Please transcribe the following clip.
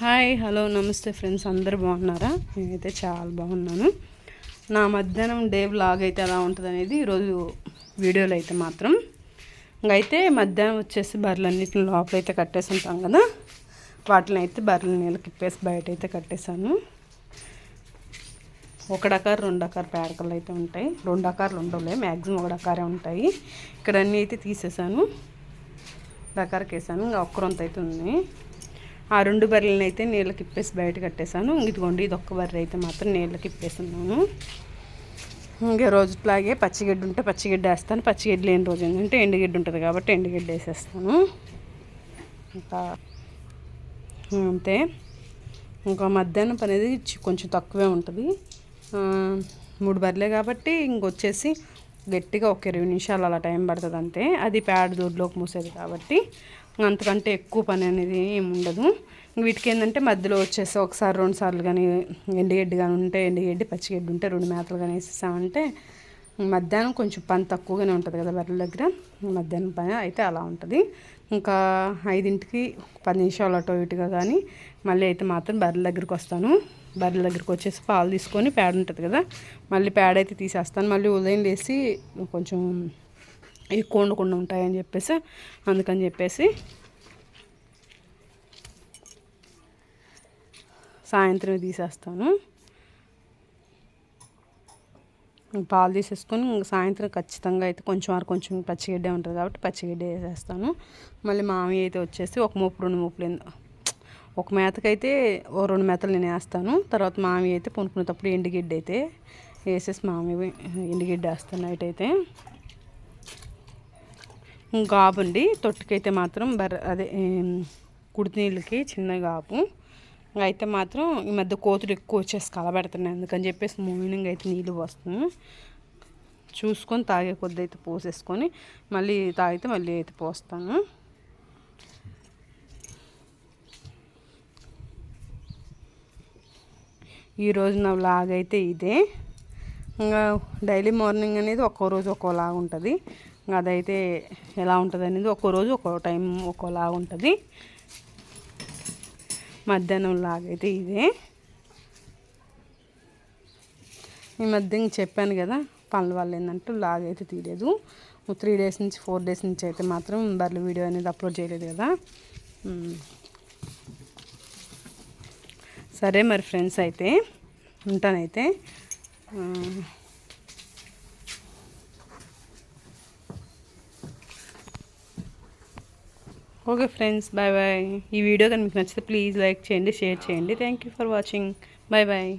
Hi hello నమస్తే friends అందరు బాగున్నారా? నేనైతే చాలా బాగున్నాను. నా మధ్యాహ్నం డే వ్లాగ్ అయితే ఎలా ఉంటుంది అనేది ఈరోజు వీడియోలో అయితే మాత్రం. అయితే మధ్యాహ్నం వచ్చేసి బర్రెలన్నిటిని లోపలైతే కట్టేసి ఉంటాం కదా? వాటిని అయితే బర్రెల నీళ్ళకి ఇప్పేసి బయట అయితే కట్టేశాను. ఒకడకారు రెండు డకారు పేడకలు అయితే ఉంటాయి. రెండు డకార్లు ఉండవులే మ్యాక్సిమం ఒకడకారే ఉంటాయి. ఇక్కడ అన్నీ అయితే తీసేసాను డకారకి వేసాను ఇంకా ఒక్కరొంత అయితే ఉంది ఆ రెండు బర్రెలను అయితే నీళ్ళకి ఇప్పేసి బయట కట్టేశాను. ఇదిగోండి ఇది ఒక్క బర్రె అయితే మాత్రం నీళ్ళకి ఇప్పేస్తున్నాను ఇంకా రోజుట్లాగే పచ్చిగడ్డి ఉంటే పచ్చిగడ్డి వేస్తాను. పచ్చిగడ్డి లేని రోజు ఏంటంటే ఎండుగడ్డి ఉంటుంది కాబట్టి ఎండుగడ్డి వేసేస్తాను. ఇంకా అంతే. ఇంకా మధ్యాహ్నం పని అనేది కొంచెం తక్కువే ఉంటుంది. మూడు బర్రెలే కాబట్టి ఇంకొచ్చేసి గట్టిగా ఒక ఇరవై నిమిషాలు అలా టైం పడుతుంది అంతే అది ప్యాడ్ దొడ్లోకి మూసేది కాబట్టి అంతకంటే ఎక్కువ పని అనేది ఏమి ఉండదు వీటికి ఏంటంటే మధ్యలో వచ్చేసి ఒకసారి రెండు సార్లు కానీ ఎండుగడ్డి కానీ ఉంటే ఎండుగడ్డి పచ్చిగడ్డి ఉంటే రెండు మేతలు కానీ వేసేసామంటే మధ్యాహ్నం కొంచెం పని తక్కువగానే ఉంటుంది కదా బర్రెల దగ్గర. మధ్యాహ్నం పని అయితే అలా ఉంటుంది. ఇంకా ఐదింటికి పది నిమిషాలు అటో ఇటుగా కానీ మళ్ళీ అయితే మాత్రం బర్రెల దగ్గరికి వస్తాను. బర్రెల దగ్గరికి వచ్చేసి పాలు తీసుకొని పేడ ఉంటుంది కదా మళ్ళీ పేడ అయితే తీసేస్తాను. మళ్ళీ ఉదయం లేసి కొంచెం ఎక్కువ ఉండకుండా ఉంటాయని చెప్పేసి అందుకని చెప్పేసి సాయంత్రం తీసేస్తాను. పాలు తీసేసుకొని సాయంత్రం ఖచ్చితంగా అయితే కొంచెం వరకు కొంచెం పచ్చిగడ్డే ఉంటుంది కాబట్టి పచ్చిగడ్డ వేసేస్తాను. మళ్ళీ మామయ్య అయితే వచ్చేసి ఒక మూపు రెండు మూపులు ఒక మేతకైతే ఓ రెండు మేతలు నేను వేస్తాను. తర్వాత మామయ్య అయితే పొనుకునేటప్పుడు ఎండుగడ్డి అయితే వేసేసి మామయ్య ఎండుగడ్డ వేస్తాను నైట్ అయితే. గాబు తొట్టుకైతే మాత్రం బర్ అదే కుడినీళ్ళకి చిన్న గాబు. అయితే మాత్రం ఈ మధ్య కోతులు ఎక్కువ వచ్చేసి కలబెడుతున్నాయి. అందుకని చెప్పేసి మార్నింగ్ అయితే నీళ్ళు పోస్తుంది. చూసుకొని తాగే కొద్ది అయితే పోసేసుకొని మళ్ళీ తాగితే మళ్ళీ అయితే పోస్తాను. ఈరోజు నా వ్లాగ్ అయితే ఇదే. ఇంకా డైలీ మార్నింగ్ అనేది ఒక్కో రోజు ఒక్కోలాగా ఉంటుంది. అదైతే ఎలా ఉంటుంది అనేది ఒక్కో రోజు ఒక్కో టైం ఒక్కోలాగా ఉంటుంది. మధ్యాహ్నం లాగైతే ఇదే. ఈ మధ్య చెప్పాను కదా పనుల వాళ్ళు ఏంటంటే లాగ్ అయితే తీయలేదు త్రీ డేస్ నుంచి ఫోర్ డేస్ నుంచి అయితే మాత్రం బర్రెల వీడియో అనేది అప్లోడ్ చేయలేదు కదా. సరే మరి ఫ్రెండ్స్ అయితే ఉంటానైతే ఓకే ఫ్రెండ్స్ బాయ్ బాయ్ ఈ వీడియో కానీ మీకు నచ్చితే ప్లీజ్ లైక్ చేయండి షేర్ చేయండి. Thank you for watching bye bye